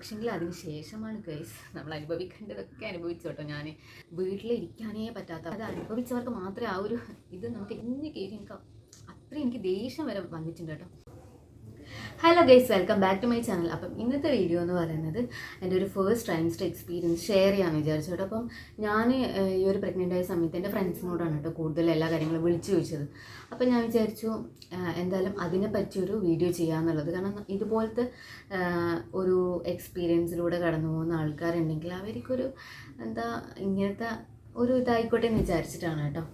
പക്ഷെങ്കിൽ അതിന് ശേഷമാണ് ഗൈസ് നമ്മൾ അനുഭവിക്കേണ്ടതൊക്കെ അനുഭവിച്ചു കേട്ടോ ഞാൻ വീട്ടിലിരിക്കാനേ പറ്റാത്ത അത് അനുഭവിച്ചവർക്ക് മാത്രമേ ആ ഒരു ഇത് നമുക്ക് ഇന്ന് കയറി എനിക്ക് അത്രയും എനിക്ക് ദേഷ്യം വരെ വന്നിട്ടുണ്ട് കേട്ടോ. Hello guys welcome back to my channel അപ്പം ഇന്നത്തെ വീഡിയോ എന്ന് പറയുന്നത് എന്റെ ഒരു ഫസ്റ്റ് ടൈംസ്റ്റ് എക്സ്പീരിയൻസ് ഷെയർ ചെയ്യാമെന്ന് വിചാരിച്ചു കേട്ടോ. അപ്പം ഞാൻ ഈ ഒരു പ്രഗ്നന്റ് ആയ സമയത്ത് എന്റെ ഫ്രണ്ട്സിനോടാണ് കേട്ടോ കൂടുതൽ എല്ലാ കാര്യങ്ങളും വിളിച്ചു ചോദിച്ചത്. അപ്പം ഞാൻ വിചാരിച്ചു എന്തായാലും അതിനെ പറ്റിയൊരു വീഡിയോ ചെയ്യാമെന്നുള്ളത് കാരണം ഇതുപോലത്തെ ഒരു എക്സ്പീരിയൻസിലൂടെ കടന്നു പോകുന്ന ആൾക്കാരുണ്ടെങ്കിൽ അവർക്കൊരു എന്താ ഇങ്ങനത്തെ ഒരു ഇതായിക്കോട്ടെ എന്ന് വിചാരിച്ചിട്ടാണ് കേട്ടോ.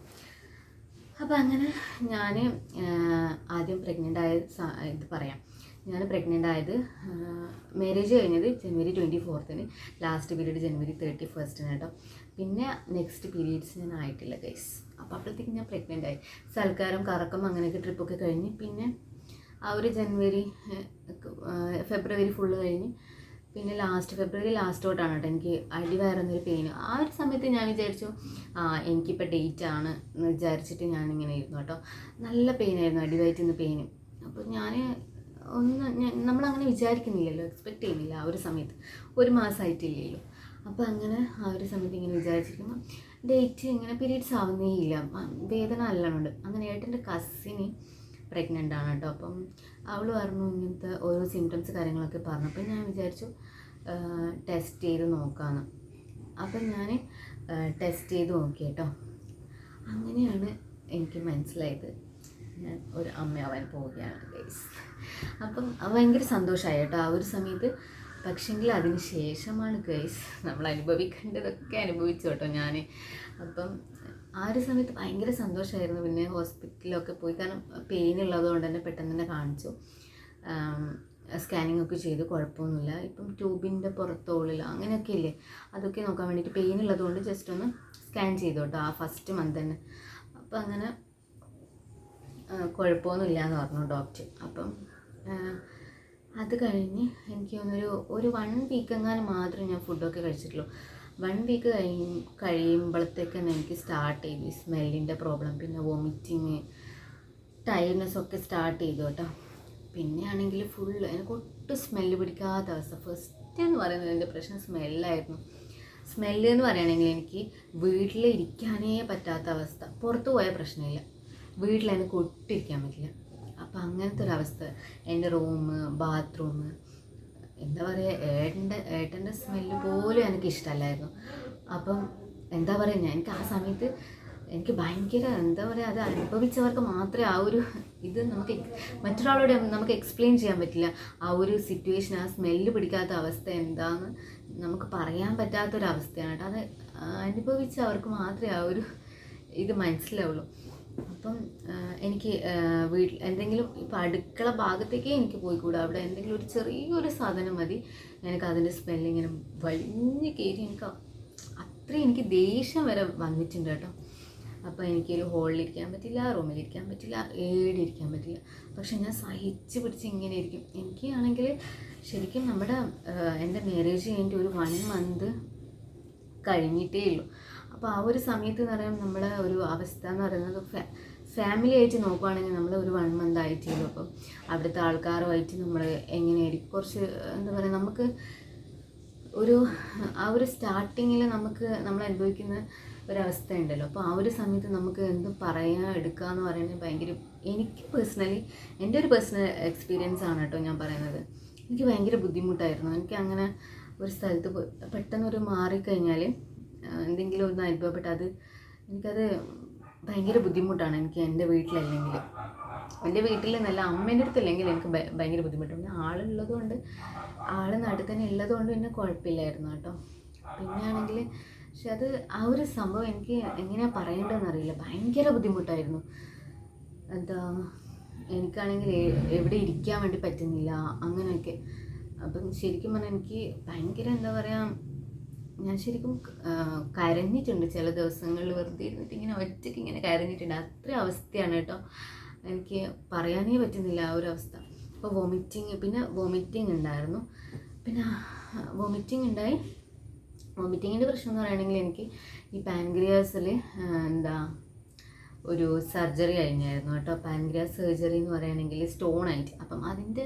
അപ്പോൾ അങ്ങനെ ഞാൻ ആദ്യം പ്രഗ്നന്റ് ആയ ഇത് പറയാം. ഞാൻ പ്രഗ്നന്റ് ആയത് മാരേജ് കഴിഞ്ഞത് ജനുവരി ട്വന്റി ഫോർത്തിന് ലാസ്റ്റ് പീരീഡ് ജനുവരി തേർട്ടി ഫസ്റ്റിന് കേട്ടോ. പിന്നെ നെക്സ്റ്റ് പീരീഡ്സ് ഞാൻ ആയിട്ടില്ല ഗൈസ് അപ്പോൾ അപ്പോഴത്തേക്ക് ഞാൻ പ്രഗ്നന്റ് ആയി. സൽക്കാരം കറക്കം അങ്ങനെയൊക്കെ ട്രിപ്പൊക്കെ കഴിഞ്ഞ് പിന്നെ ആ ഒരു ജനുവരി ഫെബ്രുവരി ഫുള്ള് കഴിഞ്ഞ് പിന്നെ ലാസ്റ്റ് ഫെബ്രുവരി ലാസ്റ്റ് തൊട്ടാണ് കേട്ടോ. എനിക്ക് അടിവയറുന്നൊരു പെയിൻ ആ ഒരു സമയത്ത് ഞാൻ വിചാരിച്ചു ആ എനിക്കിപ്പോൾ ഡേറ്റ് ആണ് എന്ന് വിചാരിച്ചിട്ട് ഞാനിങ്ങനെ ഇരുന്നു കേട്ടോ. നല്ല പെയിനായിരുന്നു അടിവയറ്റുന്ന പെയിൻ അപ്പോൾ ഞാൻ ഒന്ന് നമ്മളങ്ങനെ വിചാരിക്കുന്നില്ലല്ലോ എക്സ്പെക്റ്റ് ചെയ്യുന്നില്ല ആ ഒരു സമയത്ത്. ഒരു മാസമായിട്ടില്ലല്ലോ അപ്പോൾ അങ്ങനെ ആ ഒരു സമയത്ത് ഇങ്ങനെ വിചാരിച്ചിരിക്കുമ്പോൾ ഡേറ്റ് ഇങ്ങനെ പീരീഡ്സ് ആവുന്നേ ഇല്ല. വേദന നല്ലോണമുണ്ട്. അങ്ങനെ ഏട്ടന്റെ കസിന് പ്രഗ്നന്റ് ആണ് കേട്ടോ. അപ്പം അവൾ പറഞ്ഞു ഇങ്ങനത്തെ ഓരോ സിംറ്റംസ് കാര്യങ്ങളൊക്കെ പറഞ്ഞു. അപ്പം ഞാൻ വിചാരിച്ചു ടെസ്റ്റ് ചെയ്ത് നോക്കാമെന്ന് അപ്പം ഞാൻ ടെസ്റ്റ് ചെയ്ത് നോക്കി കേട്ടോ. അങ്ങനെയാണ് എനിക്ക് മനസ്സിലായത്. ഞാൻ ഒരു അമ്മയാവാൻ പോവുകയാണ് ഗൈസ് അപ്പം ഭയങ്കര സന്തോഷമായി കേട്ടോ. ആ ഒരു സമയത്ത് പക്ഷെങ്കിൽ അതിന് ശേഷമാണ് ഗൈസ് നമ്മൾ അനുഭവിക്കേണ്ടതൊക്കെ അനുഭവിച്ചു കേട്ടോ ഞാൻ അപ്പം ആ ഒരു സമയത്ത് ഭയങ്കര സന്തോഷമായിരുന്നു. പിന്നെ ഹോസ്പിറ്റലിലൊക്കെ പോയി. കാരണം പെയിൻ ഉള്ളതുകൊണ്ട് തന്നെ പെട്ടെന്ന് തന്നെ കാണിച്ചു. സ്കാനിങ് ഒക്കെ ചെയ്തു. കുഴപ്പമൊന്നുമില്ല. ഇപ്പം ട്യൂബിന്റെ പുറത്തോളില്ല അങ്ങനെയൊക്കെ ഇല്ലേ? അതൊക്കെ നോക്കാൻ വേണ്ടിയിട്ട് പെയിൻ ഉള്ളതുകൊണ്ട് ജസ്റ്റ് ഒന്ന് സ്കാൻ ചെയ്തു കേട്ടോ. ആ ഫസ്റ്റ് മന്ത് തന്നെ. അപ്പം അങ്ങനെ കുഴപ്പമൊന്നുമില്ല എന്ന് പറഞ്ഞു ഡോക്ടർ. അപ്പം അത് കഴിഞ്ഞ് എനിക്ക് തോന്നുന്നൊരു ഒരു വൺ വീക്ക് എങ്ങാനും മാത്രമേ ഞാൻ ഫുഡൊക്കെ കഴിച്ചിട്ടുള്ളൂ. വൺ വീക്ക് കഴി കഴിയുമ്പോഴത്തേക്ക് തന്നെ എനിക്ക് സ്റ്റാർട്ട് ചെയ്തു. സ്മെല്ലിന്റെ പ്രോബ്ലം പിന്നെ വോമിറ്റിങ് ടയർനെസ് ഒക്കെ സ്റ്റാർട്ട് ചെയ്തു കേട്ടോ. പിന്നെ ആണെങ്കിൽ ഫുള്ള് എനിക്ക് ഒട്ടും സ്മെല്ല് പിടിക്കാത്ത അവസ്ഥ. ഫസ്റ്റ് എന്ന് പറയുന്നത് എന്റെ പ്രശ്നം സ്മെല്ലായിരുന്നു സ്മെല്ല് എന്ന് പറയുകയാണെങ്കിൽ എനിക്ക് വീട്ടിൽ ഇരിക്കാനേ പറ്റാത്ത അവസ്ഥ. പുറത്തു പോയ പ്രശ്നമില്ല. വീട്ടിൽ എനിക്ക് ഒട്ടിരിക്കാൻ പറ്റില്ല. അപ്പം അങ്ങനത്തെ ഒരു അവസ്ഥ എന്റെ റൂം ബാത്റൂം എന്താ പറയുക ഏട്ടന്റെ ഏട്ടന്റെ സ്മെല്ല് പോലും എനിക്ക് ഇഷ്ടമല്ലായിരുന്നു അപ്പം എന്താ പറയുക ഞാൻ എനിക്ക് ആ സമയത്ത് എനിക്ക് ഭയങ്കര എന്താ പറയുക അത് അനുഭവിച്ചവർക്ക് മാത്രമേ ആ ഒരു ഇത് നമുക്ക് മറ്റൊരാളോട് നമുക്ക് എക്സ്പ്ലെയിൻ ചെയ്യാൻ പറ്റില്ല. ആ ഒരു സിറ്റുവേഷൻ ആ സ്മെല്ല് പിടിക്കാത്ത അവസ്ഥ എന്താന്ന് നമുക്ക് പറയാൻ പറ്റാത്തൊരവസ്ഥയാണ്. കേട്ടോ അത് അനുഭവിച്ചവർക്ക് മാത്രമേ ആ ഒരു ഇത് മനസ്സിലാവുള്ളൂ. അപ്പം എനിക്ക് വീട്ടിൽ എന്തെങ്കിലും ഇപ്പം അടുക്കള ഭാഗത്തേക്കേ എനിക്ക് പോയിക്കൂടാ. അവിടെ എന്തെങ്കിലും ഒരു ചെറിയൊരു സാധനം മതി. എനിക്ക് അതിന്റെ സ്മെല്ല് ഇങ്ങനെ വലിഞ്ഞ് കയറി എനിക്ക് അത്രയും എനിക്ക് ദേഷ്യം വരെ വന്നിട്ടുണ്ട് കേട്ടോ. അപ്പോൾ എനിക്കൊരു ഹോളിലിരിക്കാൻ പറ്റില്ല റൂമിലിരിക്കാൻ പറ്റില്ല ഏടിയിരിക്കാൻ പറ്റില്ല. പക്ഷെ ഞാൻ സഹിച്ച് പിടിച്ച് ഇങ്ങനെ ഇരിക്കും. എനിക്ക് ആണെങ്കിൽ ശരിക്കും നമ്മുടെ എന്റെ മാരേജ് കഴിഞ്ഞിട്ട് ഒരു വൺ മന്ത് കഴിഞ്ഞിട്ടേ ഉള്ളൂ. അപ്പോൾ ആ ഒരു സമയത്ത് എന്ന് പറയുമ്പോൾ നമ്മളെ ഒരു അവസ്ഥ എന്ന് പറയുന്നത് ഫാമിലി ആയിട്ട് നോക്കുവാണെങ്കിൽ നമ്മൾ ഒരു വൺ മന്ത് ആയിട്ട് ഉള്ളൂ അപ്പം അവിടുത്തെ ആൾക്കാരുമായിട്ട് നമ്മൾ എങ്ങനെയായിരിക്കും? കുറച്ച് എന്താ പറയുക നമുക്ക് ഒരു ആ ഒരു സ്റ്റാർട്ടിങ്ങിൽ നമുക്ക് നമ്മൾ അനുഭവിക്കുന്ന ഒരവസ്ഥ ഉണ്ടല്ലോ അപ്പോൾ ആ ഒരു സമയത്ത് നമുക്ക് എന്തും പറയാൻ എടുക്കുക എന്ന് പറയുന്നത് ഭയങ്കര എനിക്ക് പേഴ്സണലി എന്റെ ഒരു പേഴ്സണൽ എക്സ്പീരിയൻസ് ആണ് കേട്ടോ ഞാൻ പറയുന്നത്. എനിക്ക് ഭയങ്കര ബുദ്ധിമുട്ടായിരുന്നു. എനിക്ക് അങ്ങനെ ഒരു സ്ഥലത്ത് പെട്ടെന്നൊരു മാറിക്കഴിഞ്ഞാൽ എന്തെങ്കിലും ഒന്ന് അനുഭവപ്പെട്ട് അത് എനിക്കത് ഭയങ്കര ബുദ്ധിമുട്ടാണ്. എനിക്ക് എന്റെ വീട്ടിലല്ലെങ്കിൽ എന്റെ വീട്ടിൽ നല്ല അമ്മേന്റെ അടുത്തില്ലെങ്കിൽ എനിക്ക് ഭയങ്കര ബുദ്ധിമുട്ടാണ്. പിന്നെ ആളുള്ളത് കൊണ്ട് ആൾ നാട്ടിൽ തന്നെ ഉള്ളത് കൊണ്ട് പിന്നെ കുഴപ്പമില്ലായിരുന്നു കേട്ടോ. പിന്നെ ആണെങ്കിൽ പക്ഷെ അത് ആ ഒരു സംഭവം എനിക്ക് എങ്ങനെയാണ് പറയേണ്ടതെന്ന് അറിയില്ല. ഭയങ്കര ബുദ്ധിമുട്ടായിരുന്നു. എന്താ എനിക്കാണെങ്കിൽ എവിടെ ഇരിക്കാൻ വേണ്ടി പറ്റുന്നില്ല അങ്ങനെയൊക്കെ. അപ്പം ശരിക്കും പറഞ്ഞാൽ എനിക്ക് ഭയങ്കര എന്താ പറയുക ഞാൻ ശരിക്കും കരഞ്ഞിട്ടുണ്ട്. ചില ദിവസങ്ങളിൽ വെറുതെ ഇരുന്നിട്ട് ഇങ്ങനെ ഒറ്റയ്ക്ക് ഇങ്ങനെ കരഞ്ഞിട്ടുണ്ട്. അത്ര അവസ്ഥയാണ് കേട്ടോ. എനിക്ക് പറയാനേ പറ്റുന്നില്ല ആ ഒരു അവസ്ഥ. അപ്പോൾ വോമിറ്റിങ് പിന്നെ വോമിറ്റിങ് ഉണ്ടായിരുന്നു. പിന്നെ വോമിറ്റിങ് ഉണ്ടായി. വോമിറ്റിങ്ങിന്റെ പ്രശ്നം എന്ന് പറയുകയാണെങ്കിൽ എനിക്ക് ഈ പാൻക്രിയാസിൽ എന്താ ഒരു സർജറി കഴിഞ്ഞായിരുന്നു കേട്ടോ. പാൻക്രിയാസ് സർജറി എന്ന് പറയുകയാണെങ്കിൽ സ്റ്റോൺ ആയിട്ട്. അപ്പം അതിന്റെ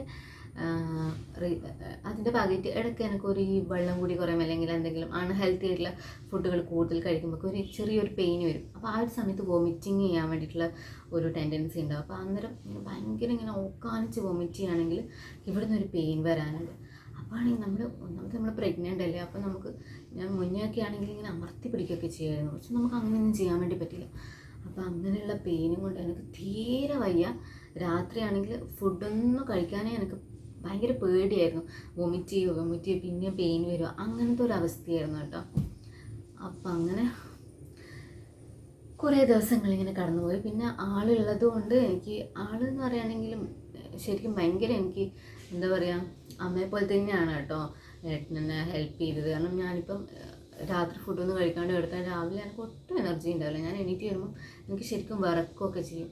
അതിന്റെ ഭാഗമായിട്ട് ഇടയ്ക്ക് എനിക്കൊരു ഈ വെള്ളം കൂടി കുറയും അല്ലെങ്കിൽ എന്തെങ്കിലും അൺഹെൽത്തി ആയിട്ടുള്ള ഫുഡുകൾ കൂടുതൽ കഴിക്കുമ്പോൾ ഒരു ചെറിയൊരു പെയിൻ വരും. അപ്പോൾ ആ ഒരു സമയത്ത് വോമിറ്റിങ് ചെയ്യാൻ വേണ്ടിയിട്ടുള്ള ഒരു ടെൻഡൻസി ഉണ്ടാവും. അപ്പോൾ അന്നേരം ഭയങ്കര ഇങ്ങനെ ഓക്കാനിച്ച് വോമിറ്റ് ചെയ്യുകയാണെങ്കിൽ ഇവിടുന്ന് ഒരു പെയിൻ വരാനുണ്ട്. അപ്പോഴാണെങ്കിൽ നമ്മൾ ഒന്നാമത് നമ്മൾ പ്രഗ്നന്റ് അല്ലേ അപ്പോൾ നമുക്ക് ഞാൻ മുന്നേ ഒക്കെ ആണെങ്കിൽ ഇങ്ങനെ അമർത്തി പിടിക്കുകയൊക്കെ ചെയ്യുമായിരുന്നു. പക്ഷെ നമുക്ക് അങ്ങനെയൊന്നും ചെയ്യാൻ വേണ്ടി പറ്റില്ല. അപ്പോൾ അങ്ങനെയുള്ള പെയിനും കൊണ്ട് എനിക്ക് തീരെ വയ്യ. രാത്രിയാണെങ്കിൽ ഫുഡൊന്നും കഴിക്കാനേ എനിക്ക് ഭയങ്കര പേടിയായിരുന്നു. വൊമിറ്റ് ചെയ്യുക വൊമിറ്റ് ചെയ്യുക പിന്നെ പെയിൻ വരിക അങ്ങനത്തെ ഒരു അവസ്ഥയായിരുന്നു കേട്ടോ. അപ്പം അങ്ങനെ കുറേ ദിവസങ്ങൾ ഇങ്ങനെ കടന്നുപോയി. പിന്നെ ആളുള്ളത് കൊണ്ട് എനിക്ക് ആളെന്ന് പറയുകയാണെങ്കിലും ശരിക്കും ഭയങ്കര എനിക്ക് എന്താ പറയുക അമ്മയെ പോലെ തന്നെയാണ് കേട്ടോ ഏട്ടനെന്നെ ഹെൽപ്പ് ചെയ്തത്. കാരണം ഞാനിപ്പം രാത്രി രാത്രി ഫുഡൊന്നും കഴിക്കാണ്ട് കിടക്കാൻ രാവിലെ എനിക്ക് ഒട്ടും എനർജി ഉണ്ടാവില്ല. ഞാൻ എണീറ്റ് വരുമ്പോൾ എനിക്ക് ശരിക്കും വിറക്കുകയൊക്കെ ചെയ്യും.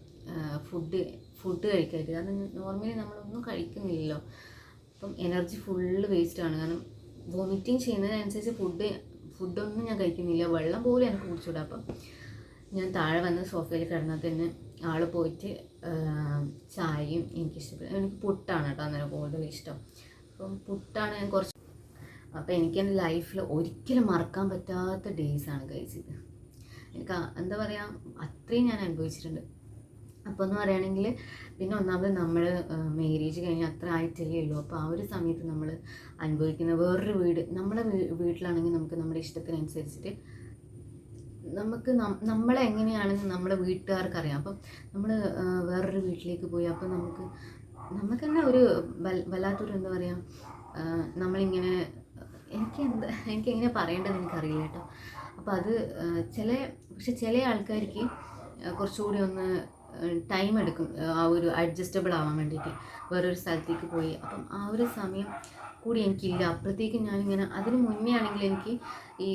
ഫുഡ് ഫുഡ് കഴിക്കരുത് കാരണം നോർമലി നമ്മളൊന്നും കഴിക്കുന്നില്ലല്ലോ. അപ്പം എനർജി ഫുള്ള് ആണ്. കാരണം വോമിറ്റിങ് ചെയ്യുന്നതിനനുസരിച്ച് ഫുഡ് ഫുഡൊന്നും ഞാൻ കഴിക്കുന്നില്ല. വെള്ളം പോലും എനിക്ക് കുടിച്ചുകൂടാ അപ്പം ഞാൻ താഴെ വന്ന് സോഫയിൽ കിടന്നാൽ തന്നെ ആൾ പോയിട്ട് ചായയും എനിക്ക് ഇഷ്ടപ്പെട്ടു എനിക്ക് പുട്ടാണ് കേട്ടോ അന്നേരം കൂടുതൽ ഇഷ്ടം. അപ്പം പുട്ടാണ് ഞാൻ കുറച്ച് അപ്പോൾ എനിക്ക് എന്റെ ലൈഫിൽ ഒരിക്കലും മറക്കാൻ പറ്റാത്ത ഡേയ്സാണ് കഴിച്ചത്. എനിക്ക് എന്താ പറയുക അത്രയും ഞാൻ അനുഭവിച്ചിട്ടുണ്ട്. അപ്പോൾ എന്ന് പറയുകയാണെങ്കിൽ പിന്നെ ഒന്നാമത് നമ്മൾ മേരേജ് കഴിഞ്ഞ് അത്ര ആയിട്ടല്ലേ അപ്പോൾ ആ ഒരു സമയത്ത് നമ്മൾ അനുഭവിക്കുന്ന വേറൊരു വീട് നമ്മുടെ വീ- വീട്ടിലാണെങ്കിൽ നമുക്ക് നമ്മുടെ ഇഷ്ടത്തിനനുസരിച്ചിട്ട് നമുക്ക് നം- നമ്മളെ എങ്ങനെയാണെന്ന് നമ്മുടെ വീട്ടുകാർക്ക് അറിയാം അപ്പം നമ്മൾ വേറൊരു വീട്ടിലേക്ക് പോയി അപ്പം നമുക്ക് നമുക്ക് തന്നെ ഒരു വല്ലാത്തൊരു എന്താ പറയുക നമ്മളിങ്ങനെ എനിക്ക് എന്താ എനിക്ക് എങ്ങനെ പറയേണ്ടത് എനിക്കറിയില്ല കേട്ടോ. അപ്പോൾ അത് ചില പക്ഷെ ചില ആൾക്കാർക്ക് കുറച്ചുകൂടി ഒന്ന് ടൈം എടുക്കും. ആ ഒരു അഡ്ജസ്റ്റബിൾ ആവാൻ വേണ്ടിയിട്ട്. വേറൊരു സ്ഥലത്തേക്ക് പോയി. അപ്പം ആ ഒരു സമയം കൂടി എനിക്കില്ല. അപ്പോഴത്തേക്കും ഞാനിങ്ങനെ അതിന് മുന്നേ ആണെങ്കിൽ എനിക്ക് ഈ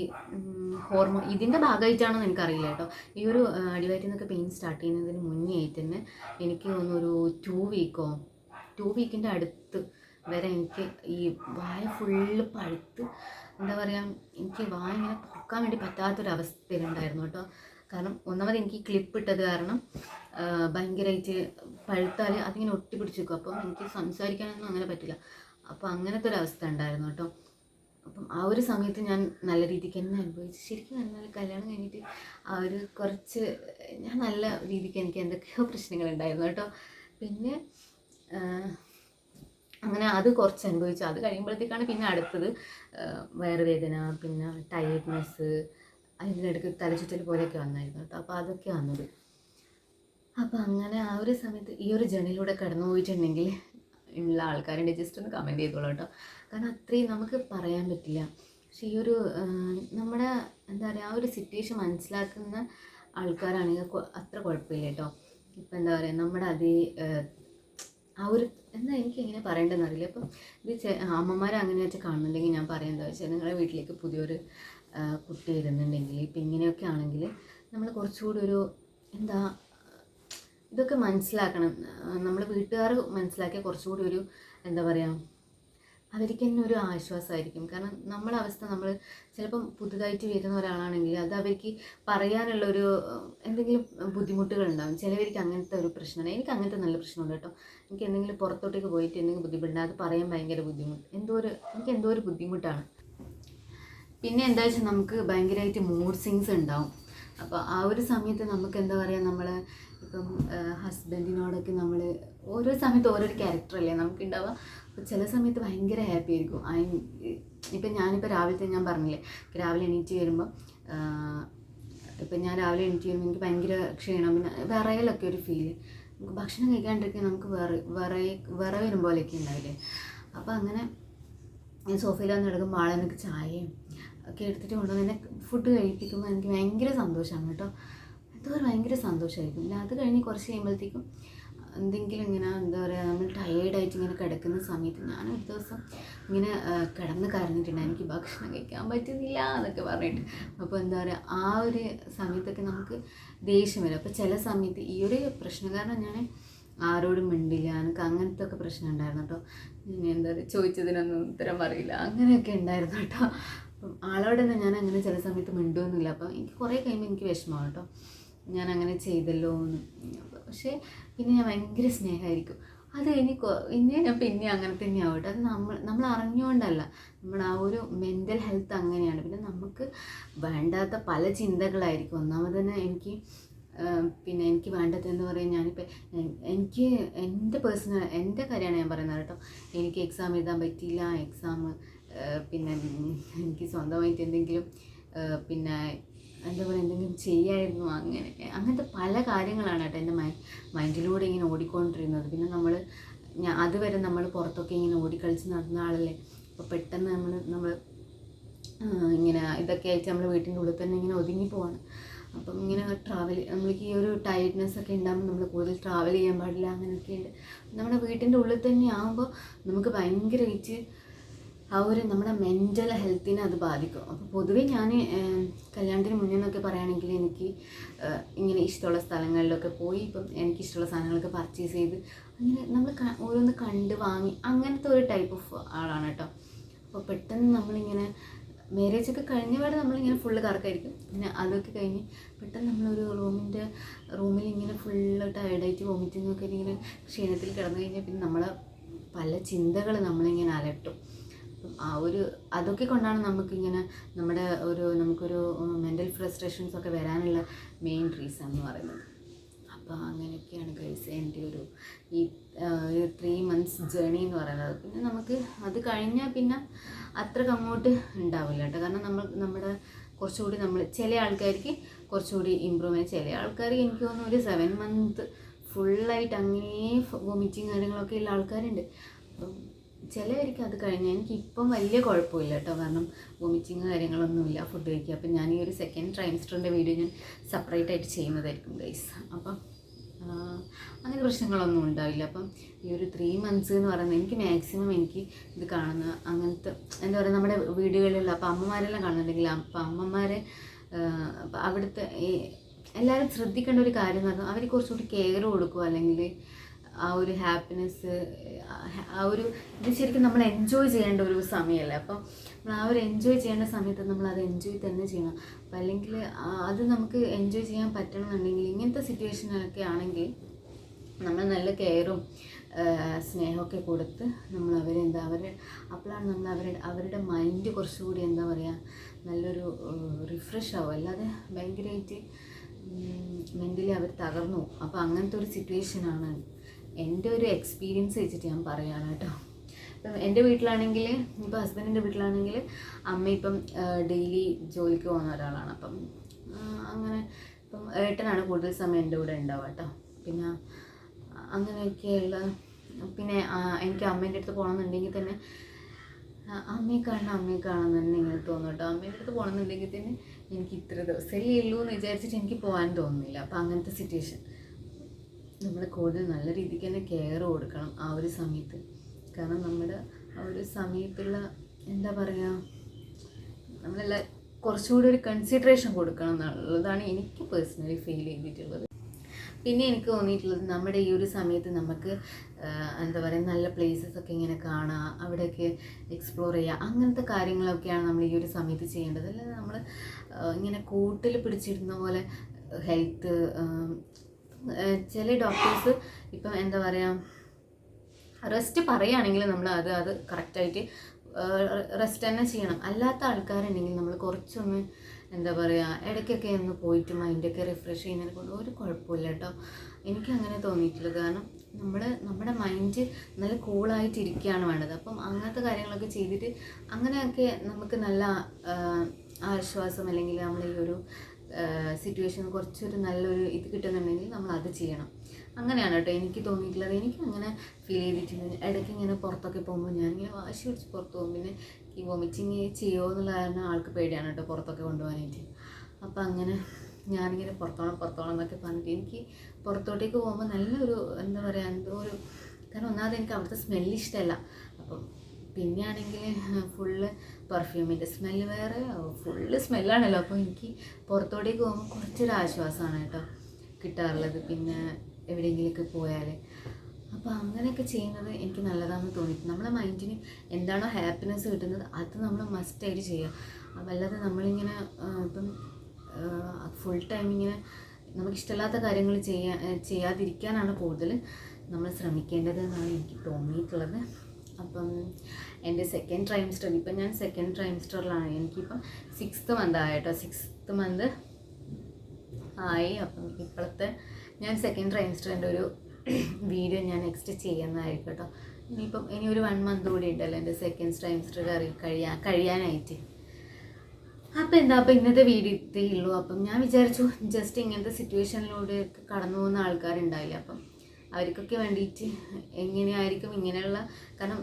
ഹോർമോൺ ഇതിന്റെ ഭാഗമായിട്ടാണെന്ന് എനിക്കറിയില്ല കേട്ടോ. ഈ ഒരു അടിവയറ്റിൽ നിന്നൊക്കെ പെയിൻ സ്റ്റാർട്ട് ചെയ്യുന്നതിന് മുന്നേ ആയിട്ട് തന്നെ എനിക്ക് തോന്നുന്നു ഒരു ടു വീക്കോ ടു വീക്കിന്റെ അടുത്ത് വരെ എനിക്ക് ഈ വായ ഫുള്ള് പഴുത്ത് എന്താ പറയുക എനിക്ക് വായ ഇങ്ങനെ പൊക്കാൻ വേണ്ടി പറ്റാത്തൊരവസ്ഥയിലുണ്ടായിരുന്നു കേട്ടോ. കാരണം ഒന്നാമത് എനിക്ക് ക്ലിപ്പ് ഇട്ടത് കാരണം ഭയങ്കരമായിട്ട് പഴുത്താൽ അതിങ്ങനെ ഒട്ടി പിടിച്ചിരിക്കും അപ്പം എനിക്ക് സംസാരിക്കാനൊന്നും അങ്ങനെ പറ്റില്ല. അപ്പോൾ അങ്ങനത്തെ ഒരു അവസ്ഥ ഉണ്ടായിരുന്നു കേട്ടോ. അപ്പം ആ ഒരു സമയത്ത് ഞാൻ നല്ല രീതിക്ക് തന്നെ അനുഭവിച്ചു ശരിക്കും പറഞ്ഞാൽ കല്യാണം കഴിഞ്ഞിട്ട് ആ ഒരു കുറച്ച് ഞാൻ നല്ല രീതിക്ക് എനിക്ക് എന്തൊക്കെയോ പ്രശ്നങ്ങളുണ്ടായിരുന്നു കേട്ടോ. പിന്നെ അങ്ങനെ അത് കുറച്ച് അനുഭവിച്ചു. അത് കഴിയുമ്പോഴത്തേക്കാണ് പിന്നെ അടുത്തത് വയറുവേദന പിന്നെ ടയേർഡ്നെസ് അതിനിടയ്ക്ക് തലചുറ്റൽ പോലെയൊക്കെ വന്നായിരുന്നു കേട്ടോ. അപ്പോൾ അതൊക്കെ വന്നത്. അപ്പോൾ അങ്ങനെ ആ ഒരു സമയത്ത് ഈ ഒരു ജേണിയിലൂടെ കടന്നു പോയിട്ടുണ്ടെങ്കിൽ ഉള്ള ആൾക്കാരുടെ ജസ്റ്റ് ഒന്ന് കമന്റ് ചെയ്തോളൂ കേട്ടോ. കാരണം അത്രയും നമുക്ക് പറയാൻ പറ്റില്ല. പക്ഷേ ഈ ഒരു നമ്മുടെ എന്താ പറയുക ആ ഒരു സിറ്റുവേഷൻ മനസ്സിലാക്കുന്ന ആൾക്കാരാണെങ്കിൽ അത്ര കുഴപ്പമില്ല കേട്ടോ. ഇപ്പം എന്താ പറയുക നമ്മുടെ അതേ ആ, ഒരു എന്താ എനിക്ക് എങ്ങനെ പറയേണ്ടതെന്ന് അറിയില്ല. അപ്പം ഇത് അമ്മമാരെ അങ്ങനെ വെച്ച് കാണുന്നുണ്ടെങ്കിൽ ഞാൻ പറയാം. എന്താ വെച്ചാൽ നിങ്ങളുടെ വീട്ടിലേക്ക് പുതിയൊരു കുട്ടി വരുന്നുണ്ടെങ്കിൽ ഇപ്പം ഇങ്ങനെയൊക്കെ ആണെങ്കിൽ നമ്മൾ കുറച്ചുകൂടി ഒരു എന്താ ഇതൊക്കെ മനസ്സിലാക്കണം. നമ്മൾ വീട്ടുകാർ മനസ്സിലാക്കിയ കുറച്ചുകൂടി ഒരു എന്താ പറയുക അവർക്ക് തന്നെ ഒരു ആശ്വാസമായിരിക്കും. കാരണം നമ്മളെ അവസ്ഥ നമ്മൾ ചിലപ്പം പുതുതായിട്ട് വരുന്ന ഒരാളാണെങ്കിൽ അത് അവർക്ക് പറയാനുള്ള ഒരു എന്തെങ്കിലും ബുദ്ധിമുട്ടുകൾ ഉണ്ടാകും ചിലവർക്ക് അങ്ങനത്തെ ഒരു പ്രശ്നമാണ് എനിക്ക് അങ്ങനത്തെ നല്ല പ്രശ്നമുണ്ട് കേട്ടോ. എനിക്ക് എന്തെങ്കിലും പുറത്തോട്ടേക്ക് പോയിട്ട് എന്തെങ്കിലും ബുദ്ധിമുട്ടുണ്ട്. അത് പറയാൻ ഭയങ്കര ബുദ്ധിമുട്ട്. എന്തോ ഒരു എനിക്ക് എന്തോ ഒരു ബുദ്ധിമുട്ടാണ്. പിന്നെ എന്താ വെച്ചാൽ നമുക്ക് ഭയങ്കരമായിട്ട് മൂഡ് സിങ്സ് ഉണ്ടാവും. അപ്പോൾ ആ ഒരു സമയത്ത് നമുക്ക് എന്താ പറയുക നമ്മൾ ഇപ്പം ഹസ്ബൻഡിനോടൊക്കെ നമ്മൾ ഓരോ സമയത്ത് ഓരോരോ ക്യാരക്ടർ അല്ലേ നമുക്ക് ഉണ്ടാവുക. അപ്പോൾ ചില സമയത്ത് ഭയങ്കര ഹാപ്പി ആയിരിക്കും. ഐ ഇപ്പം ഞാനിപ്പോൾ രാവിലത്തെ ഞാൻ പറഞ്ഞില്ലേ രാവിലെ എണീറ്റ് വരുമ്പോൾ ഇപ്പം ഞാൻ രാവിലെ എണീറ്റ് വരുമ്പോൾ എനിക്ക് ഭയങ്കര ക്ഷീണം. പിന്നെ വിറയലൊക്കെ ഒരു ഫീൽ ഭക്ഷണം കഴിക്കാണ്ടിരിക്കാൻ നമുക്ക് വിറ വിറയ വിറ വരും പോലെയൊക്കെ ഉണ്ടാവില്ലേ? അപ്പോൾ അങ്ങനെ ഞാൻ സോഫയിൽ വന്ന് കിടക്കുമ്പോൾ ആളെനിക്ക് ചായയും ഒക്കെ എടുത്തിട്ട് കൊണ്ടുവന്ന് ഫുഡ് കഴിപ്പിക്കുമ്പോൾ എനിക്ക് ഭയങ്കര സന്തോഷമാണ് കേട്ടോ. എന്തോ ഭയങ്കര സന്തോഷമായിരിക്കും. പിന്നെ അത് കഴിഞ്ഞ് കുറച്ച് കഴിയുമ്പോഴത്തേക്കും എന്തെങ്കിലും ഇങ്ങനെ എന്താ പറയുക നമ്മൾ ടയേർഡായിട്ട് ഇങ്ങനെ കിടക്കുന്ന സമയത്ത് ഞാൻ ഒരു ദിവസം ഇങ്ങനെ കിടന്ന് കരഞ്ഞിട്ടുണ്ട് എനിക്ക് ഭക്ഷണം കഴിക്കാൻ പറ്റുന്നില്ല എന്നൊക്കെ പറഞ്ഞിട്ട്. അപ്പോൾ എന്താ പറയുക ആ ഒരു സമയത്തൊക്കെ നമുക്ക് ദേഷ്യം വരും. അപ്പോൾ ചില സമയത്ത് ഈ ഒരു പ്രശ്നം കാരണം ഞാൻ ആരോടും മിണ്ടില്ല. എനിക്ക് അങ്ങനത്തെ ഒക്കെ പ്രശ്നം ഉണ്ടായിരുന്നു കേട്ടോ. ഞാൻ എന്താ പറയുക ചോദിച്ചതിനൊന്നും ഉത്തരം പറയില്ല. അങ്ങനെയൊക്കെ ഉണ്ടായിരുന്നു കേട്ടോ. അപ്പം ആളോടൊന്നും ഞാൻ അങ്ങനെ ചില സമയത്ത് മിണ്ടുമൊന്നുമില്ല അപ്പം എനിക്ക് കുറേ കഴിയുമ്പോൾ എനിക്ക് വിഷമമാണ് കേട്ടോ. ഞാൻ അങ്ങനെ ചെയ്തല്ലോ എന്ന്. പക്ഷേ പിന്നെ ഞാൻ ഭയങ്കര സ്നേഹമായിരിക്കും അത് ഇനി ഇനി ഞാൻ പിന്നെ അങ്ങനെ തന്നെ ആവട്ടെ അത് നമ്മൾ നമ്മൾ അറിഞ്ഞുകൊണ്ടല്ല. നമ്മുടെ ആ ഒരു മെന്റൽ ഹെൽത്ത് അങ്ങനെയാണ്. പിന്നെ നമുക്ക് വേണ്ടാത്ത പല ചിന്തകളായിരിക്കും. ഒന്നാമത് തന്നെ എനിക്ക് പിന്നെ എനിക്ക് വേണ്ടത് എന്ന് പറയാൻ ഞാനിപ്പോൾ എനിക്ക് എന്റെ പേഴ്സണൽ എന്റെ കാര്യമാണ് ഞാൻ പറയുന്നത് കേട്ടോ. എനിക്ക് എക്സാം എഴുതാൻ പറ്റിയില്ല. എക്സാം പിന്നെ എനിക്ക് സ്വന്തമായിട്ട് എന്തെങ്കിലും പിന്നെ എന്താ പറയുക എന്തെങ്കിലും ചെയ്യായിരുന്നു അങ്ങനെ അങ്ങനത്തെ പല കാര്യങ്ങളാണ് കേട്ടോ എന്റെ മൈ മൈൻഡിലൂടെ ഇങ്ങനെ ഓടിക്കൊണ്ടിരുന്നത്. പിന്നെ നമ്മൾ ഞാൻ അതുവരെ നമ്മൾ പുറത്തൊക്കെ ഇങ്ങനെ ഓടിക്കളിച്ച് നടന്ന ആളല്ലേ. അപ്പോൾ പെട്ടെന്ന് നമ്മൾ നമ്മൾ ഇങ്ങനെ ഇതൊക്കെ ആയിട്ട് നമ്മൾ വീട്ടിന്റെ ഉള്ളിൽ തന്നെ ഇങ്ങനെ ഒതുങ്ങി പോവാണ്. അപ്പം ഇങ്ങനെ ട്രാവൽ നമ്മൾക്ക് ഈ ഒരു ടയർഡ്നെസ് ഒക്കെ ഉണ്ടാകുമ്പോൾ നമ്മൾ കൂടുതൽ ട്രാവൽ ചെയ്യാൻ പാടില്ല അങ്ങനെയൊക്കെ ഉണ്ട്. നമ്മുടെ വീട്ടിന്റെ ഉള്ളിൽ തന്നെ ആകുമ്പോൾ നമുക്ക് ഭയങ്കരമായിട്ട് ആ ഒരു നമ്മുടെ മെന്റൽ ഹെൽത്തിനെ അത് ബാധിക്കും. അപ്പോൾ പൊതുവേ ഞാൻ കല്യാണത്തിന് മുന്നേ എന്നൊക്കെ പറയുകയാണെങ്കിൽ എനിക്ക് ഇങ്ങനെ ഇഷ്ടമുള്ള സ്ഥലങ്ങളിലൊക്കെ പോയി ഇപ്പം എനിക്ക് ഇഷ്ടമുള്ള സാധനങ്ങളൊക്കെ പർച്ചേസ് ചെയ്ത് അങ്ങനെ നമ്മൾ ഓരോന്ന് കണ്ട് വാങ്ങി അങ്ങനത്തെ ഒരു ടൈപ്പ് ഓഫ് ആളാണ് കേട്ടോ. അപ്പോൾ പെട്ടെന്ന് നമ്മളിങ്ങനെ മാരേജ് ഒക്കെ കഴിഞ്ഞ പാടെ നമ്മളിങ്ങനെ ഫുള്ള് കറക്കായിരിക്കും. പിന്നെ അതൊക്കെ കഴിഞ്ഞ് പെട്ടെന്ന് നമ്മളൊരു റൂമിന്റെ റൂമിൽ ഇങ്ങനെ ഫുള്ള് ടയർഡായിട്ട് വോമിറ്റിങ്ങൊക്കെ ഇങ്ങനെ ക്ഷീണത്തിൽ കിടന്നു കഴിഞ്ഞാൽ പിന്നെ നമ്മളെ പല ചിന്തകൾ നമ്മളിങ്ങനെ അലട്ടും. ആ ഒരു അതൊക്കെ കൊണ്ടാണ് നമുക്കിങ്ങനെ നമ്മുടെ ഒരു നമുക്കൊരു മെന്റൽ ഫ്രസ്ട്രേഷൻസ് ഒക്കെ വരാനുള്ള മെയിൻ റീസൺ എന്ന് പറയുന്നത്. അപ്പോൾ അങ്ങനെയൊക്കെയാണ് ഗൈസ് എന്റെ ഒരു ഈ ത്രീ മന്ത്സ് ജേണി എന്ന് പറയുന്നത്. പിന്നെ നമുക്ക് അത് കഴിഞ്ഞാൽ പിന്നെ അത്രയ്ക്ക് അങ്ങോട്ട് ഉണ്ടാവില്ല കേട്ടോ. കാരണം നമ്മൾ നമ്മുടെ കുറച്ചുകൂടി നമ്മൾ ചില ആൾക്കാർക്ക് കുറച്ചുകൂടി ഇമ്പ്രൂവ്മെന്റ് ചില ആൾക്കാർ എനിക്ക് തോന്നുന്നു ഒരു സെവൻ മന്ത് ഫുള്ളായിട്ട് അങ്ങനെ വൊമിറ്റിങ് കാര്യങ്ങളൊക്കെ ഉള്ള ആൾക്കാരുണ്ട്. അപ്പം ചിലവർക്ക് അത് കഴിഞ്ഞാൽ എനിക്ക് ഇപ്പം വലിയ കുഴപ്പമില്ല കേട്ടോ. കാരണം വോമിറ്റിങ് കാര്യങ്ങളൊന്നുമില്ല ഫുഡ് കഴിക്കുക. അപ്പം ഞാൻ ഈ ഒരു സെക്കൻഡ് ട്രൈമിസ്റ്ററിന്റെ വീഡിയോ ഞാൻ സെപ്പറേറ്റ് ആയിട്ട് ചെയ്യുന്നതായിരിക്കും ഗൈസ് അപ്പം അങ്ങനെ പ്രശ്നങ്ങളൊന്നും ഉണ്ടാവില്ല. അപ്പം ഈ ഒരു ത്രീ മന്ത്സ് എന്ന് പറയുന്നത് എനിക്ക് മാക്സിമം എനിക്ക് ഇത് കാണുന്ന അങ്ങനത്തെ എന്താ പറയുക നമ്മുടെ വീടുകളിലുള്ള അപ്പം അമ്മമാരെല്ലാം കാണുന്നുണ്ടെങ്കിൽ അപ്പം അമ്മമാരെ അവിടുത്തെ എല്ലാവരും ശ്രദ്ധിക്കേണ്ട ഒരു കാര്യം എന്ന് പറഞ്ഞാൽ അവർ കുറച്ചുകൂടി കെയർ കൊടുക്കുക. അല്ലെങ്കിൽ ആ ഒരു ഹാപ്പിനെസ് ആ ഒരു ഇത് ശരിക്കും നമ്മൾ എൻജോയ് ചെയ്യേണ്ട ഒരു സമയമല്ലേ? അപ്പം നമ്മൾ ആ ഒരു എൻജോയ് ചെയ്യേണ്ട സമയത്ത് നമ്മൾ അത് എൻജോയ് തന്നെ ചെയ്യണം. അപ്പം അല്ലെങ്കിൽ അത് നമുക്ക് എൻജോയ് ചെയ്യാൻ പറ്റണമെന്നുണ്ടെങ്കിൽ ഇങ്ങനത്തെ സിറ്റുവേഷനൊക്കെ ആണെങ്കിൽ നമ്മൾ നല്ല കെയറും സ്നേഹമൊക്കെ കൊടുത്ത് നമ്മൾ അവരെ എന്താ അവരെ അപ്പോഴാണ് നമ്മൾ അവരുടെ അവരുടെ മൈൻഡ് കുറച്ചുകൂടി എന്താ പറയുക നല്ലൊരു റിഫ്രഷ് ആവും. അല്ലാതെ ഭയങ്കരമായിട്ട് മെന്റലി അവർ തകർന്നു അപ്പോൾ അങ്ങനത്തെ ഒരു സിറ്റുവേഷനാണ് എന്റെ ഒരു എക്സ്പീരിയൻസ് വെച്ചിട്ട് ഞാൻ പറയുകയാണ് കേട്ടോ. ഇപ്പം എന്റെ വീട്ടിലാണെങ്കിൽ ഇപ്പോൾ ഹസ്ബൻഡിന്റെ വീട്ടിലാണെങ്കിൽ അമ്മ ഇപ്പം ഡെയിലി ജോലിക്ക് പോകുന്ന ഒരാളാണ്. അപ്പം അങ്ങനെ ഇപ്പം ഏട്ടനാണ് കൂടുതൽ സമയം എന്റെ കൂടെ ഉണ്ടാവുക കേട്ടോ. പിന്നെ അങ്ങനെയൊക്കെയുള്ള പിന്നെ എനിക്ക് അമ്മേന്റെ അടുത്ത് പോകണമെന്നുണ്ടെങ്കിൽ തന്നെ അമ്മയെ കാണണം അമ്മയെ കാണണം തന്നെ ഇങ്ങനെ തോന്നും കേട്ടോ. അമ്മേന്റെ അടുത്ത് പോകണമെന്നുണ്ടെങ്കിൽ തന്നെ എനിക്ക് ഇത്ര ദിവസമല്ലേ ഉള്ളൂ എന്ന് വിചാരിച്ചിട്ട് എനിക്ക് പോകാൻ തോന്നുന്നില്ല. അപ്പം അങ്ങനത്തെ സിറ്റുവേഷൻ നമ്മൾ കൂടുതൽ നല്ല രീതിക്ക് തന്നെ കെയർ കൊടുക്കണം ആ ഒരു സമയത്ത്. കാരണം നമ്മുടെ ആ ഒരു സമയത്തുള്ള എന്താ പറയുക നമ്മളെല്ലാം കുറച്ചുകൂടി ഒരു കൺസിഡറേഷൻ കൊടുക്കണം എന്നുള്ളതാണ് എനിക്ക് പേഴ്സണലി ഫീൽ ചെയ്തിട്ടുള്ളത്. പിന്നെ എനിക്ക് തോന്നിയിട്ടുള്ളത് നമ്മുടെ ഈ ഒരു സമയത്ത് നമുക്ക് എന്താ പറയുക നല്ല പ്ലേസസ് ഒക്കെ ഇങ്ങനെ കാണുക അവിടെയൊക്കെ എക്സ്പ്ലോർ ചെയ്യുക അങ്ങനത്തെ കാര്യങ്ങളൊക്കെയാണ് നമ്മൾ ഈ ഒരു സമയത്ത് ചെയ്യേണ്ടത്. അല്ലാതെ നമ്മൾ ഇങ്ങനെ കൂട്ടിൽ പിടിച്ചിരുന്ന പോലെ ഹെൽത്ത് ചില ഡോക്ടേഴ്സ് ഇപ്പം എന്താ പറയുക റെസ്റ്റ് പറയുകയാണെങ്കിൽ നമ്മൾ അത് അത് കറക്റ്റായിട്ട് റെസ്റ്റ് തന്നെ ചെയ്യണം. അല്ലാത്ത ആൾക്കാരുണ്ടെങ്കിൽ നമ്മൾ കുറച്ചൊന്ന് എന്താ പറയുക ഇടയ്ക്കൊക്കെ ഒന്ന് പോയിട്ട് മൈൻഡൊക്കെ റിഫ്രഷ് ചെയ്യുന്നതിനെ കൊണ്ട് ഒരു കുഴപ്പമില്ല കേട്ടോ. എനിക്ക് അങ്ങനെ തോന്നിയിട്ടുള്ളത്. കാരണം നമ്മൾ നമ്മുടെ മൈൻഡ് നല്ല കൂളായിട്ട് ഇരിക്കുകയാണ് വേണ്ടത്. അപ്പം അങ്ങനത്തെ കാര്യങ്ങളൊക്കെ ചെയ്തിട്ട് അങ്ങനെയൊക്കെ നമുക്ക് നല്ല ആശ്വാസം അല്ലെങ്കിൽ നമ്മൾ ഈ ഒരു സിറ്റുവേഷൻ കുറച്ചൊരു നല്ലൊരു ഇത് കിട്ടുന്നുണ്ടെങ്കിൽ നമ്മൾ അത് ചെയ്യണം. അങ്ങനെയാണ് കേട്ടോ എനിക്ക് തോന്നിയിട്ടുള്ളത്. എനിക്ക് അങ്ങനെ ഫീൽ ചെയ്തിട്ടുണ്ട് ഇടയ്ക്ക് ഇങ്ങനെ പുറത്തൊക്കെ പോകുമ്പോൾ ഞാനിങ്ങനെ വാശി പിടിച്ച് പുറത്ത് പോകും. പിന്നെ ഈ വൊമിറ്റിങ് ചെയ്യുമോ എന്നുള്ള കാരണം ആൾക്ക് പേടിയാണ് കേട്ടോ പുറത്തൊക്കെ കൊണ്ടുപോകാനായിട്ട്. അപ്പം അങ്ങനെ ഞാനിങ്ങനെ പുറത്തോളം പുറത്തോളം എന്നൊക്കെ പറഞ്ഞിട്ട് എനിക്ക് പുറത്തോട്ടേക്ക് പോകുമ്പോൾ നല്ലൊരു എന്താ പറയുക എന്തോ ഒരു കാരണം ഒന്നാമത് എനിക്ക് അവിടുത്തെ സ്മെല്ല് ഇഷ്ടമല്ല. അപ്പം പിന്നെയാണെങ്കിൽ ഫുള്ള് പെർഫ്യൂമിന്റെ സ്മെല്ല് വേറെ ഫുള്ള് സ്മെല്ലാണല്ലോ. അപ്പോൾ എനിക്ക് പുറത്തോട്ടേക്ക് പോകുമ്പോൾ കുറച്ചൊരു ആശ്വാസമാണ് കേട്ടോ കിട്ടാറുള്ളത്. പിന്നെ എവിടെയെങ്കിലുമൊക്കെ പോയാൽ. അപ്പോൾ അങ്ങനെയൊക്കെ ചെയ്യുന്നത് എനിക്ക് നല്ലതാണെന്ന് തോന്നിയിട്ട് നമ്മളെ മൈൻഡിന് എന്താണോ ഹാപ്പിനെസ് കിട്ടുന്നത് അത് നമ്മൾ മസ്റ്റായിട്ട് ചെയ്യുക. അല്ലാതെ നമ്മളിങ്ങനെ ഇപ്പം ഫുൾ ടൈം ഇങ്ങനെ നമുക്കിഷ്ടമില്ലാത്ത കാര്യങ്ങൾ ചെയ്യാ ചെയ്യാതിരിക്കാനാണ് കൂടുതൽ നമ്മൾ ശ്രമിക്കേണ്ടത് എന്നാണ് എനിക്ക് തോന്നിയിട്ടുള്ളത്. അപ്പം എന്റെ സെക്കൻഡ് ട്രൈമിസ്റ്റർ ഇപ്പം ഞാൻ സെക്കൻഡ് ട്രൈമിസ്റ്ററിലാണ് എനിക്കിപ്പം സിക്സ്ത് മന്ത് ആയിട്ടോ സിക്സ്ത് മന്ത് ആയി. അപ്പം ഇപ്പോഴത്തെ ഞാൻ സെക്കൻഡ് ട്രൈമിസ്റ്ററിന്റെ ഒരു വീഡിയോ ഞാൻ നെക്സ്റ്റ് ചെയ്യുന്നതായിരിക്കും കേട്ടോ. ഇനിയിപ്പം ഇനി ഒരു വൺ മന്ത് കൂടി ഉണ്ടല്ലോ എന്റെ സെക്കൻഡ് ട്രൈമിസ്റ്റർ കറി കഴിയാൻ കഴിയാനായിട്ട്. അപ്പം എന്താ? അപ്പം ഇന്നത്തെ വീഡിയോ ഇത്രയേ ഉള്ളൂ. അപ്പം ഞാൻ വിചാരിച്ചു ജസ്റ്റ് ഇങ്ങനത്തെ സിറ്റുവേഷനിലൂടെ കടന്നു പോകുന്ന ആൾക്കാരുണ്ടായില്ല അപ്പം അവർക്കൊക്കെ വേണ്ടിയിട്ട് എങ്ങനെയായിരിക്കും ഇങ്ങനെയുള്ള കാരണം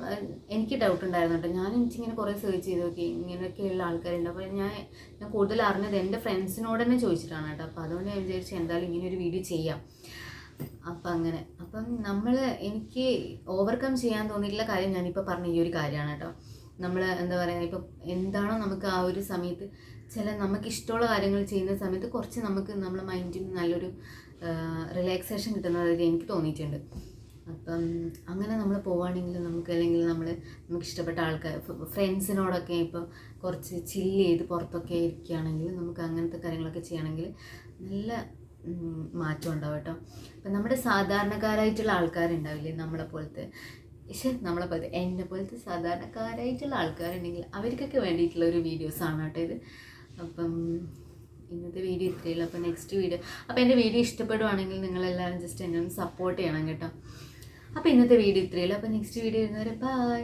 എനിക്ക് ഡൗട്ട് ഉണ്ടായിരുന്നു കേട്ടോ. ഞാൻ എനിക്കിങ്ങനെ കുറേ സെർച്ച് ചെയ്ത് നോക്കി. ഇങ്ങനെയൊക്കെയുള്ള ആൾക്കാരുണ്ട്. അപ്പോൾ ഞാൻ ഞാൻ കൂടുതൽ അറിഞ്ഞത് എന്റെ ഫ്രണ്ട്സിനോട് തന്നെ ചോദിച്ചിട്ടാണ് കേട്ടോ. അപ്പോൾ അതുകൊണ്ട് ഞാൻ വിചാരിച്ചു എന്തായാലും ഇങ്ങനെ ഒരു വീഡിയോ ചെയ്യാം. അപ്പം അങ്ങനെ. അപ്പം നമ്മൾ എനിക്ക് ഓവർകം ചെയ്യാൻ തോന്നിയിട്ടുള്ള കാര്യം ഞാനിപ്പോൾ പറഞ്ഞ ഈ ഒരു കാര്യമാണ് കേട്ടോ. നമ്മൾ എന്താ പറയുക ഇപ്പം എന്താണോ നമുക്ക് ആ ഒരു സമയത്ത് ചില നമുക്ക് ഇഷ്ടമുള്ള കാര്യങ്ങൾ ചെയ്യുന്ന സമയത്ത് കുറച്ച് നമുക്ക് നമ്മുടെ മൈൻഡിന് നല്ലൊരു റിലാക്സേഷൻ കിട്ടുന്നതായിട്ട് എനിക്ക് തോന്നിയിട്ടുണ്ട്. അപ്പം അങ്ങനെ നമ്മൾ പോവുകയാണെങ്കിൽ നമുക്ക് അല്ലെങ്കിൽ നമ്മൾ നമുക്ക് ഇഷ്ടപ്പെട്ട ആൾക്കാർ ഫ്രണ്ട്സിനോടൊക്കെ ഇപ്പം കുറച്ച് ചില്ല് ചെയ്ത് പുറത്തൊക്കെ ഇരിക്കുകയാണെങ്കിൽ നമുക്ക് അങ്ങനത്തെ കാര്യങ്ങളൊക്കെ ചെയ്യുകയാണെങ്കിൽ നല്ല മാറ്റം ഉണ്ടാവും കേട്ടോ. അപ്പം നമ്മുടെ സാധാരണക്കാരായിട്ടുള്ള ആൾക്കാരുണ്ടാവില്ലേ നമ്മളെ പോലത്തെ? പക്ഷേ നമ്മളെ പോലത്തെ എന്നെ പോലത്തെ സാധാരണക്കാരായിട്ടുള്ള ആൾക്കാരുണ്ടെങ്കിൽ അവർക്കൊക്കെ വേണ്ടിയിട്ടുള്ള ഒരു വീഡിയോസാണ് കേട്ടോ ഇത്. അപ്പം ഇന്നത്തെ വീഡിയോ ഇത്രയേ ഉള്ളൂ അപ്പോൾ നെക്സ്റ്റ് വീഡിയോ. അപ്പോൾ എന്റെ വീഡിയോ ഇഷ്ടപ്പെടുവാണെങ്കിൽ നിങ്ങളെല്ലാവരും ജസ്റ്റ് എന്നെ സപ്പോർട്ട് ചെയ്യണം കേട്ടോ. അപ്പോൾ ഇന്നത്തെ വീഡിയോ ഇത്രയേ ഉള്ളൂ അപ്പോൾ നെക്സ്റ്റ് വീഡിയോ വരുന്നവരെ ബൈ